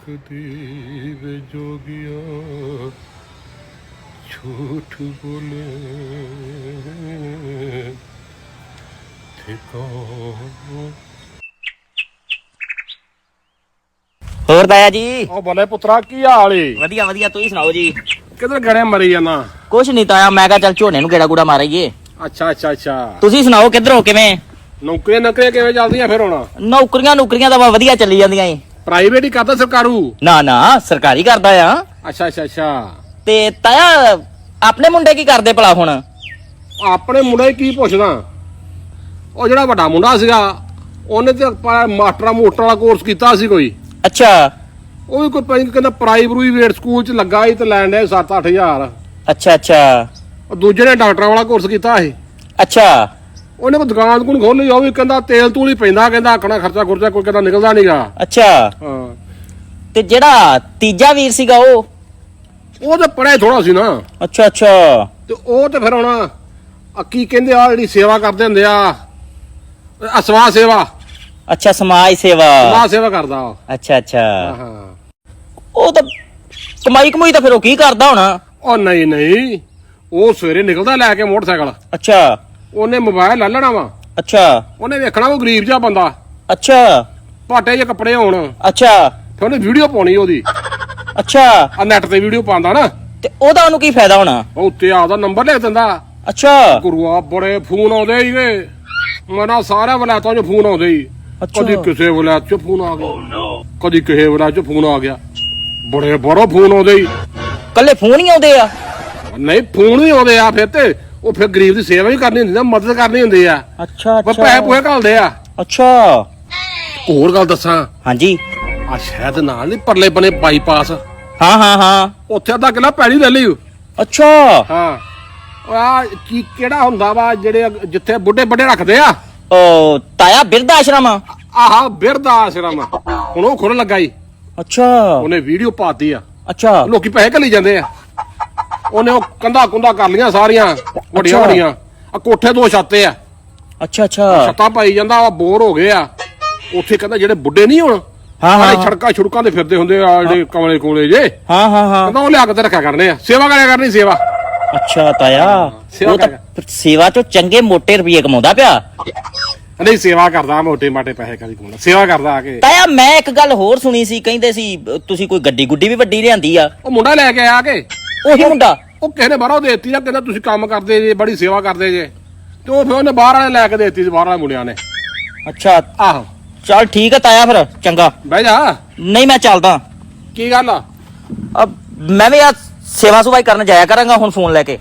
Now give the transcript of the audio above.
ਵੇ ਜੋਗਿਆ ਝੂਠ ਬੋਲੇ। ਠਿਕਾਣਾ। ਹੋਰ ਤਾਇਆ ਜੀ? ਉਹ ਬੋਲੇ ਪੁੱਤਰਾ ਕੀ ਹਾਲ ਏ? ਵਧੀਆ ਵਧੀਆ ਤੁਸੀਂ ਸੁਣਾਓ ਜੀ? ਕਿਧਰ ਗੜੇ ਮਰੀ ਜਾਣਾ ਕੁਛ ਨਹੀਂ ਤਾਇਆ ਮੈਂ ਕਿਹਾ ਚੱਲ ਝੋਨੇ ਨੂੰ ਗੇੜਾ ਗੂੜਾ ਮਾਰਾਈਏ। ਅੱਛਾ ਅੱਛਾ ਅੱਛਾ। ਤੁਸੀਂ ਸੁਣਾਓ ਕਿੱਧਰੋਂ ਕਿਵੇਂ? ਨੌਕਰੀਆਂ ਨੌਕਰੀਆਂ ਕਿਵੇਂ ਚੱਲਦੀਆਂ ਫਿਰ ਹੁਣ? ਨੌਕਰੀਆਂ ਨੌਕਰੀਆਂ ਤਾਂ ਵਧੀਆ ਚੱਲੀ ਜਾਂਦੀਆਂ ਏ। ਪ੍ਰਾਈਵੇਟ ਹੀ ਕਰਦਾ ਸਰਕਾਰੂ? ਨਾ ਨਾ ਸਰਕਾਰੀ ਕਰਦਾ ਆ। ਅੱਛਾ ਅੱਛਾ ਅੱਛਾ। ਤੇ ਤਾਇਆ ਆਪਣੇ ਮੁੰਡੇ ਕੀ ਕਰਦੇ ਭਲਾ ਹੁਣ? ਆਪਣੇ ਮੁੰਡੇ ਕੀ ਪੁੱਛਦਾ? ਉਹ ਜਿਹੜਾ ਵੱਡਾ ਮੁੰਡਾ ਸੀਗਾ ਉਹਨੇ ਤੇ ਪ- ਮਾਸਟਰਾਂ ਮੋਟਰ ਵਾਲਾ ਕੋਰਸ ਕੀਤਾ ਸੀ ਕੋਈ। ਅੱਛਾ। ਉਹ ਵੀ ਕੋਈ ਪੈਂ ਕਹਿੰਦਾ ਪ੍ਰਾਈਵੇਟ ਸਕੂਲ ਚ ਲੱਗਾ ਸੀ ਤੇ ਲੈਣ ਦੇ 7-8000 ਅੱਛਾ ਅੱਛਾ। ਉਹ ਦੂਜੇ ਨੇ ਡਾਕਟਰਾਂ ਵਾਲਾ ਕੋਰਸ ਕੀਤਾ ਸੀ। ਅੱਛਾ। ਉਹਨੇ ਕੋਈ ਦੁਕਾਨ ਕੋਲ ਖੋਲੀ ਉਹ ਵੀ ਕਹਿੰਦਾ ਤੇਲ ਤੂਲ ਹੀ ਪੈਂਦਾ ਕਹਿੰਦਾ ਆਖਣਾ ਖਰਚਾ ਖੁਰਚਾ ਕੋਈ ਕਹਿੰਦਾ ਨਿਕਲਦਾ ਨਹੀਂਗਾ ਅੱਛਾ। ਹਾਂ। ਤੇ ਜਿਹੜਾ ਤੀਜਾ ਵੀਰ ਸੀਗਾ ਉਹ? ਉਹ ਤੇ ਪੜਿਆ ਥੋੜਾ ਸੀ ਨਾ। ਅੱਛਾ ਅੱਛਾ। ਤੇ ਉਹ ਤੇ ਫਿਰ ਹੁਣ ਆ ਕੀ ਕਹਿੰਦੇ ਆ ਜਿਹੜੀ ਸੇਵਾ ਕਰਦੇ ਹੁੰਦੇ ਆ ਸਮਾਜ ਸੇਵਾ ਅੱਛਾ ਸਮਾਜ ਸੇਵਾ। ਸਮਾਜ ਸੇਵਾ ਕਰਦਾ ਉਹ। ਅੱਛਾ ਅੱਛਾ। ਹਾਂ ਉਹ ਤਾਂ ਕਮਾਈ ਕਮਾਈ ਤਾਂ ਫਿਰ ਉਹ ਕੀ ਕਰਦਾ ਹੋਣਾ? ਉਹ ਨਹੀਂ ਨਹੀਂ। ਉਹ ਸਵੇਰੇ ਨਿਕਲਦਾ ਲੈ ਕੇ ਮੋਟਰਸਾਈਕਲ। ਅੱਛਾ। ਉਹਨੇ ਮੋਬਾਈਲ ਲੈ ਲੈਣਾ ਵਾ। ਅੱਛਾ। ਉਹਨੇ ਵੇਖਣਾ ਉਹ ਗਰੀਬ ਜਿਹਾ ਬੰਦਾ। ਅੱਛਾ। ਪਾਟੇ ਜਿਹੇ ਕੱਪੜੇ ਹੋਣ ਅੱਛਾ। ਉਹਨੇ ਵੀਡੀਓ ਪਾਉਣੀ ਉਹਦੀ। ਅੱਛਾ। ਆ ਨੈਟ ਤੇ ਵੀਡੀਓ ਪਾਉਂਦਾ ਨਾ। ਤੇ ਉਹਦਾ ਉਹਨੂੰ ਕੀ ਫਾਇਦਾ ਹੋਣਾ? ਉਹ ਉੱਤੇ ਆਪਦਾ ਨੰਬਰ ਲਿਖ ਦਿੰਦਾ। ਅੱਛਾ। ਗੁਰੂਆ ਬੜੇ ਫੋਨ ਆਉਂਦੇ ਹੀਗੇ ਮਨਾ ਸਾਰੇ ਵਲਾਤਾਂ 'ਚ ਫੋਨ ਆਉਂਦੇ ਹੀ ਅੱਛਾ। ਕਦੀ ਕਿਸੇ ਵਲਾਤ 'ਚ ਫੋਨ ਆ ਗਿਆ। ਕਦੀ ਕਿਸੇ ਵਲਾਤ 'ਚ ਫੋਨ ਆ ਗਿਆ। ਬੜੇ ਬੜੋ ਫੋਨ ਆਉਂਦੇ ਹੀ ਕੱਲੇ ਫੋਨ ਹੀ ਆਉਂਦੇ ਆ। ਨਹੀਂ ਫੋਨ ਵੀ ਆਉਂਦੇ ਆ ਫਿਰ ਤੇ। ਉਹ ਫਿਰ ਗਰੀਬ ਦੀ ਸੇਵਾ ਵੀ ਕਰਨੀ ਹੁੰਦੀ ਨਾ ਮਦਦ ਕਰਨੀ ਹੁੰਦੀ ਆ। ਅੱਛਾ ਉਹ ਪੈਸੇ ਪੂਏ ਘੱਲਦੇ ਆ। ਅੱਛਾ। ਹੋਰ ਗੱਲ ਦੱਸਾਂ। ਹਾਂਜੀ। ਆ ਸ਼ਾਇਦ ਨਾਲ ਨਹੀਂ ਪਰਲੇ ਬਨੇ ਬਾਈਪਾਸ ਹਾਂ ਹਾਂ ਹਾਂ। ਉੱਥੇ ਅੱਧਾ ਕਿਲਾ ਪੈਲੀ ਲੈ ਲਈ। ਅੱਛਾ। ਹਾਂ। ਉਹ ਆ ਕੀ ਕਿਹੜਾ ਹੁੰਦਾ ਵਾ ਜਿਹੜੇ ਜਿੱਥੇ ਬੁੱਢੇ ਵੱਡੇ ਰੱਖਦੇ ਆ? ਉਹ ਤਾਇਆ ਬਿਰਧ ਆਸ਼ਰਮ। ਆਹਾ ਬਿਰਦਾ ਆਸ਼ਰਮ। ਹੁਣ ਉਹ ਖੁੱਲ੍ਹ ਲੱਗਾ ਈ। ਅੱਛਾ। ਉਹਨੇ ਵੀਡੀਓ ਪਾਤੀ ਆ। ਅੱਛਾ। ਲੋਕੀ ਪੈਸੇ ਘੱਲੀ ਜਾਂਦੇ ਆ। ਉਹਨੇ ਉਹ ਕੰਧਾ ਕੁੰਧਾ ਕਰ ਲੀਆਂ ਸਾਰੀਆਂ ਵੱਡੀਆਂ ਅੱਛਾ। ਵੱਡੀਆਂ। ਆ ਕੋਠੇ ਦੋ ਛੱਤੇ ਆ। ਅੱਛਾ ਅੱਛਾ। ਛੱਤਾਂ ਪਾਈ ਜਾਂਦਾ ਆ ਬੋਰ ਹੋ ਗਏ ਆ। ਉੱਥੇ ਕਹਿੰਦਾ ਜਿਹੜੇ ਬੁੱਢੇ ਨਹੀਂ ਹੁਣ ਹਾਂ, ਸਾਰੇ ਹਾਂ। ਛੜਕਾਂ ਛੁੜਕਾਂ ਤੇ ਫਿਰਦੇ ਹੁੰਦੇ ਆ ਜਿਹੜੇ ਕਮਲੇ ਕੋਲੇ ਜੇ। ਹਾਂ ਹਾਂ ਹਾਂ। ਕਹਿੰਦਾ ਉਹ ਲਿਆ ਕੇ ਤੇ ਰੱਖਿਆ ਕਰਨੇ ਆ। ਸੇਵਾ ਕਰਿਆ ਕਰਨੀ ਸੇਵਾ। ਅੱਛਾ ਤਾਇਆ। ਸੇਵਾ ਉਹ ਤਾਂ। ਸੇਵਾ ਚੋਂ ਚੰਗੇ ਮੋਟੇ ਰੁਪਏ ਕਮਾਉਂਦਾ ਪਿਆ। ਨਹੀਂ ਸੇਵਾ ਕਰਦਾ ਮੋਟੇ ਮਾਟੇ ਪੈਸੇ ਕਦੀ ਕੋਲ ਸੇਵਾ ਕਰਦਾ ਆ ਕੇ। ਤਾਇਆ ਮੈਂ ਇੱਕ ਗੱਲ ਹੋਰ ਸੁਣੀ ਸੀ ਕਹਿੰਦੇ ਸੀ ਅ, ਤੁਸੀਂ ਕੋਈ ਗੱਡੀ ਗੁੱਡੀ ਵੀ ਵੱਡੀ ਲਿਆਂਦੀ ਆ। ਉਹ ਮੁੰਡਾ ਲੈ ਕੇ ਆਇਆ ਕੇ। ਉਹੀ ਮੁੰਡਾ। ਉਹ ਨੇ ਬਾਹਰੋਂ ਦੇਤੀ ਆ ਕਹਿੰਦਾ ਤੁਸੀਂ ਕੰਮ ਕਰਦੇ ਜੇ ਬੜੀ ਸੇਵਾ ਕਰਦੇ ਜੇ। ਤੇ ਉਹ ਫਿਰ ਉਹਨੇ ਬਾਹਰ ਵਾਲੇ ਲੈ ਕੇ ਦੇਤੀ ਸੀ ਬਾਹਰ ਵਾਲੇ ਮੁੰਡਿਆਂ ਨੇ। ਅੱਛਾ। ਆਹੋ। ਚੱਲ ਠੀਕ ਹੈ ਤਾਇਆ ਫਿਰ ਚੰਗਾ। ਬਹਿ ਜਾ। ਨਹੀਂ ਮੈਂ ਚੱਲਦਾ। ਕੀ ਗੱਲ ਆ? ਅਬ ਮੈਂ ਵੀ ਆ ਸੇਵਾ ਸੁਭਾਈ ਕਰਨ ਜਾਇਆ ਕਰਾਂਗਾ ਹੁਣ ਫੋਨ ਲੈ ਕੇ।